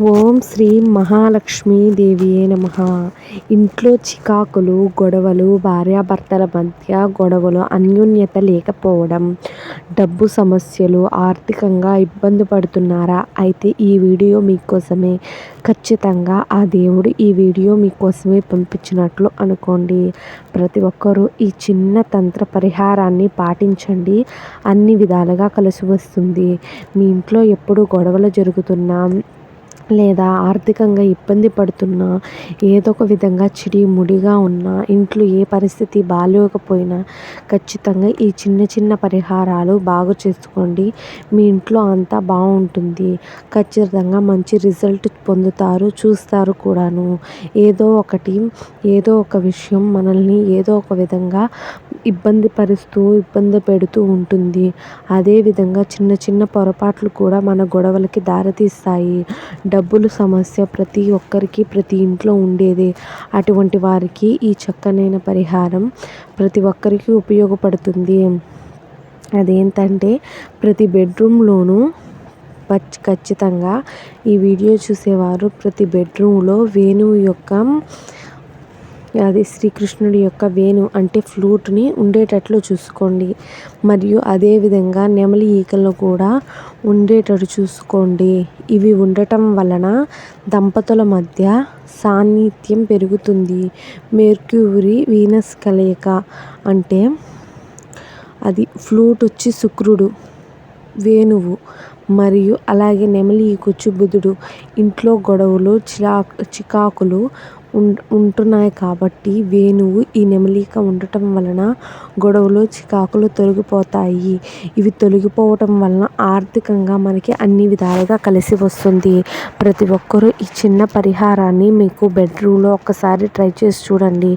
ఓం శ్రీ మహాలక్ష్మీదేవియే నమ. ఇంట్లో చికాకులు గొడవలు భార్యాభర్తల మధ్య గొడవలు అన్యోన్యత లేకపోవడం డబ్బు సమస్యలు ఆర్థికంగా ఇబ్బంది పడుతున్నారా? అయితే ఈ వీడియో మీకోసమే. ఖచ్చితంగా ఆ దేవుడు ఈ వీడియో మీకోసమే పంపించినట్లు అనుకోండి. ప్రతి ఒక్కరూ ఈ చిన్న తంత్ర పరిహారాన్ని పాటించండి. అన్ని విధాలుగా కలిసి వస్తుంది. మీ ఇంట్లో ఎప్పుడు గొడవలు జరుగుతున్నా లేదా ఆర్థికంగా ఇబ్బంది పడుతున్నా ఏదో ఒక విధంగా చిడిముడిగా ఉన్నా ఇంట్లో ఏ పరిస్థితి బాగోకపోయినా ఖచ్చితంగా ఈ చిన్న చిన్న పరిహారాలు బాగు చేసుకోండి. మీ ఇంట్లో అంతా బాగుంటుంది. ఖచ్చితంగా మంచి రిజల్ట్ పొందుతారు చూస్తారు కూడాను. ఏదో ఒకటి ఏదో ఒక విషయం మనల్ని ఏదో ఒక విధంగా ఇబ్బంది పరుస్తూ ఇబ్బంది పెడుతూ ఉంటుంది. అదేవిధంగా చిన్న చిన్న పొరపాట్లు కూడా మన గొడవలకి దారితీస్తాయి. డబ్బులు సమస్య ప్రతి ఒక్కరికి ప్రతి ఇంట్లో ఉండేదే. అటువంటి వారికి ఈ చక్కనైన పరిహారం ప్రతి ఒక్కరికి ఉపయోగపడుతుంది. అదేంటంటే ప్రతి బెడ్రూమ్లోనూ ఖచ్చితంగా ఈ వీడియో చూసేవారు ప్రతి బెడ్రూమ్లో వేణువు యొక్క అది శ్రీకృష్ణుడి యొక్క వేణు అంటే ఫ్లూట్ని ఉండేటట్లు చూసుకోండి. మరియు అదేవిధంగా నెమలి ఈకలు కూడా ఉండేటట్టు చూసుకోండి. ఇవి ఉండటం వలన దంపతుల మధ్య సాన్నిధ్యం పెరుగుతుంది. మెర్క్యూరీ వీనస్ కలయిక అంటే అది ఫ్లూట్ వచ్చి శుక్రుడు వేణువు మరియు అలాగే నెమలి ఈకొచ్చు బుధుడు. ఇంట్లో గొడవలు చిలా చికాకులు ఉంటున్నాయి కాబట్టి వేణువు ఈ నెమలిక ఉండటం వలన గొడవలు చికాకులు తొలగిపోతాయి. ఇవి తొలగిపోవటం వలన ఆర్థికంగా మనకి అన్ని విధాలుగా కలిసి వస్తుంది. ప్రతి ఒక్కరూ ఈ చిన్న పరిహారాన్ని మీకు బెడ్రూమ్లో ఒక్కసారి ట్రై చేసి చూడండి.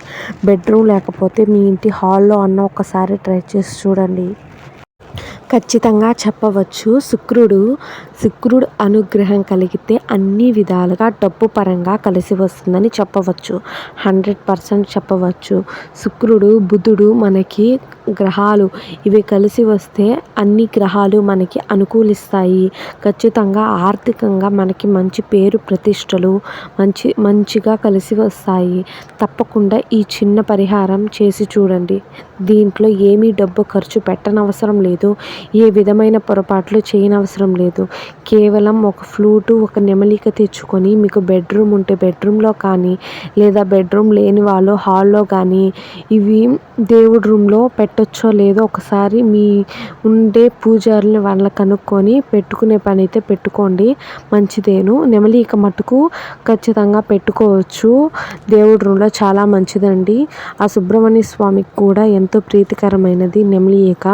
బెడ్రూమ్ లేకపోతే మీ ఇంటి హాల్లో అన్న ఒకసారి ట్రై చేసి చూడండి. ఖచ్చితంగా చెప్పవచ్చు. శుక్రుడు శుక్రుడు అనుగ్రహం కలిగితే అన్ని విధాలుగా డబ్బు పరంగా కలిసి వస్తుందని చెప్పవచ్చు. హండ్రెడ్ పర్సెంట్ చెప్పవచ్చు. శుక్రుడు బుధుడు మనకి గ్రహాలు ఇవి కలిసి వస్తే అన్ని గ్రహాలు మనకి అనుకూలిస్తాయి. ఖచ్చితంగా ఆర్థికంగా మనకి మంచి పేరు ప్రతిష్టలు మంచి మంచిగా కలిసి వస్తాయి. తప్పకుండా ఈ చిన్న పరిహారం చేసి చూడండి. దీంట్లో ఏమీ డబ్బు ఖర్చు పెట్టనవసరం లేదు. ఏ విధమైన పొరపాట్లు చేయనవసరం లేదు. కేవలం ఒక ఫ్లూటు ఒక నెమలిక తెచ్చుకొని మీకు బెడ్రూమ్ ఉంటే బెడ్రూమ్లో కానీ లేదా బెడ్రూమ్ లేని వాళ్ళు హాల్లో కానీ ఇవి దేవుడి రూమ్లో పెట్టొచ్చో లేదో ఒకసారి మీ ఉండే పూజారిని వాళ్ళ కనుక్కొని పెట్టుకునే పని అయితే పెట్టుకోండి. మంచిదేను. నెమలిక మటుకు ఖచ్చితంగా పెట్టుకోవచ్చు. దేవుడి రుణంలో చాలా మంచిదండి. ఆ సుబ్రహ్మణ్య స్వామికి కూడా ఎంతో ప్రీతికరమైనది నెమలిక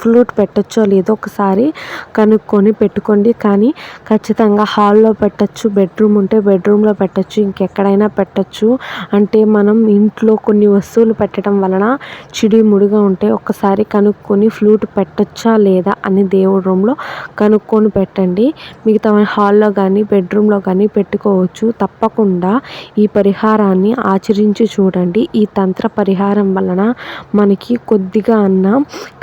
ఫ్లూట్ పెట్టచ్చో లేదో ఒకసారి కనుక్కొని పెట్టుకోండి. కానీ ఖచ్చితంగా హాల్లో పెట్టచ్చు బెడ్రూమ్ ఉంటే బెడ్రూమ్లో పెట్టచ్చు ఇంకెక్కడైనా పెట్టచ్చు. అంటే మనం ఇంట్లో కొన్ని వస్తువులు పెట్టడం వలన చిడి ముడిగా ఉంటే ఒకసారి కనుక్కొని ఫ్లూట్ పెట్టచ్చా లేదా అని దేవుడి రూమ్లో కనుక్కొని పెట్టండి. మిగతా హాల్లో కానీ బెడ్రూమ్లో కానీ పెట్టుకోవచ్చు. తప్పకుండా ఈ పరిహారాన్ని ఆచరించి చూడండి. ఈ తంత్ర పరిహారం వలన మనకి కొద్దిగా అన్న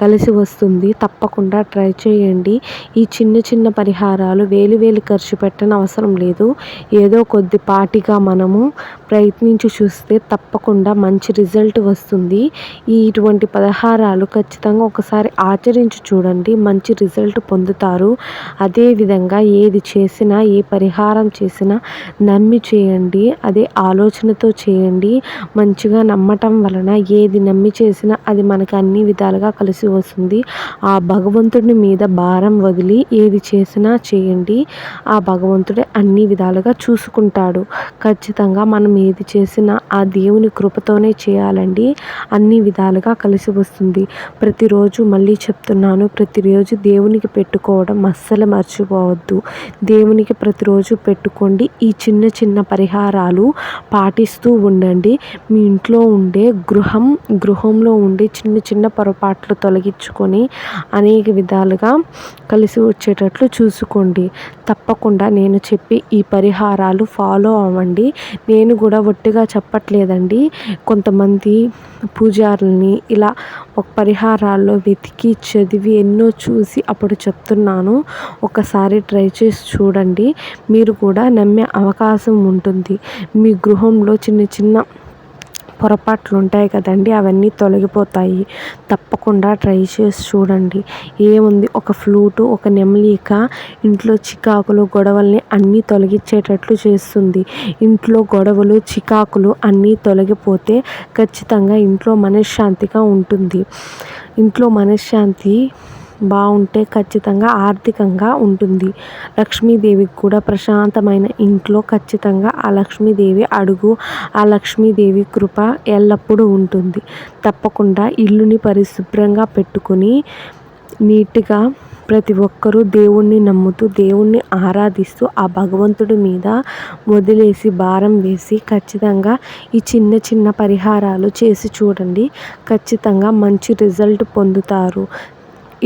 కలిసి వస్తుంది. తప్పకుండా ట్రై చేయండి. ఈ చిన్న చిన్న పరిహారాలు వేలు వేలు ఖర్చు పెట్టని అవసరం లేదు. ఏదో కొద్దిపాటిగా మనము ప్రయత్నించి చూస్తే తప్పకుండా మంచి రిజల్ట్ వస్తుంది. ఈ ఇటువంటి పదహారాలు ఖచ్చితంగా ఒకసారి ఆచరించి చూడండి. మంచి రిజల్ట్ పొందుతారు. అదేవిధంగా ఏది చేసినా ఏ పరిహారం చేసినా నమ్మి చేయండి. అదే ఆలోచనతో చేయండి. మంచిగా నమ్మటం వలన ఏది నమ్మి చేసినా అది మనకు అన్ని విధాలుగా కలిసి వస్తుంది. ఆ భగవంతుడి మీద భారం వదిలి ఏది చేసినా చేయండి. ఆ భగవంతుడే అన్ని విధాలుగా చూసుకుంటాడు. ఖచ్చితంగా మనం ఏది చేసినా ఆ దేవుని కృపతోనే చేయాలండి. అన్ని విధాలుగా కలిసి వస్తుంది. ప్రతిరోజు మళ్ళీ చెప్తున్నాను ప్రతిరోజు దేవునికి పెట్టుకోవడం అస్సలు మర్చిపోవద్దు. దేవునికి ప్రతిరోజు పెట్టుకోండి. ఈ చిన్న చిన్న పరిహారాలు పాటిస్తూ ఉండండి. మీ ఇంట్లో ఉండే గృహం గృహంలో ఉండే చిన్న చిన్న పొరపాట్లు తొలగించుకొని అనేక విధాలుగా కలిసి వచ్చేటట్లు చూసుకోండి. తప్పకుండా నేను చెప్పి ఈ పరిహారాలు ఫాలో అవ్వండి. నేను కూడా ఒట్టిగా చెప్పట్లేదండి. కొంతమంది పూజారుల్ని ఇలా ఒక పరిహారాల్లో వెతికి చదివి ఎన్నో చూసి అప్పుడు చెప్తున్నాను. ఒకసారి ట్రై చేసి చూడండి. మీరు కూడా నమ్మే అవకాశం ఉంటుంది. మీ గృహంలో చిన్న చిన్న పొరపాట్లు ఉంటాయి కదండి అవన్నీ తొలగిపోతాయి. తప్పకుండా ట్రై చేసి చూడండి. ఏముంది? ఒక ఫ్లూటు ఒక నెమలిక ఇంట్లో చికాకులు గొడవల్ని అన్నీ తొలగించేటట్లు చేస్తుంది. ఇంట్లో గొడవలు చికాకులు అన్నీ తొలగిపోతే ఖచ్చితంగా ఇంట్లో మనశ్శాంతిగా ఉంటుంది. ఇంట్లో మనశ్శాంతి బాగుంటే ఖచ్చితంగా ఆర్థికంగా ఉంటుంది. లక్ష్మీదేవికి కూడా ప్రశాంతమైన ఇంట్లో ఖచ్చితంగా ఆ లక్ష్మీదేవి అడుగు ఆ లక్ష్మీదేవి కృప ఎల్లప్పుడూ ఉంటుంది. తప్పకుండా ఇల్లుని పరిశుభ్రంగా పెట్టుకుని నీట్గా ప్రతి ఒక్కరూ దేవుణ్ణి నమ్ముతూ దేవుణ్ణి ఆరాధిస్తూ ఆ భగవంతుడి మీద వదిలేసి భారం వేసి ఖచ్చితంగా ఈ చిన్న చిన్న పరిహారాలు చేసి చూడండి. ఖచ్చితంగా మంచి రిజల్ట్ పొందుతారు.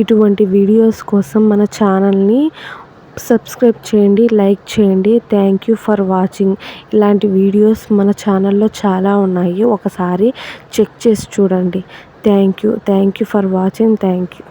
ఇటువంటి వీడియోస్ కోసం మన ఛానల్ని సబ్స్క్రైబ్ చేయండి లైక్ చేయండి. థ్యాంక్ యూ ఫర్ వాచింగ్ ఇలాంటి వీడియోస్ మన ఛానల్లో చాలా ఉన్నాయి. ఒకసారి చెక్ చేసి చూడండి. Thank you thank you for watching thank you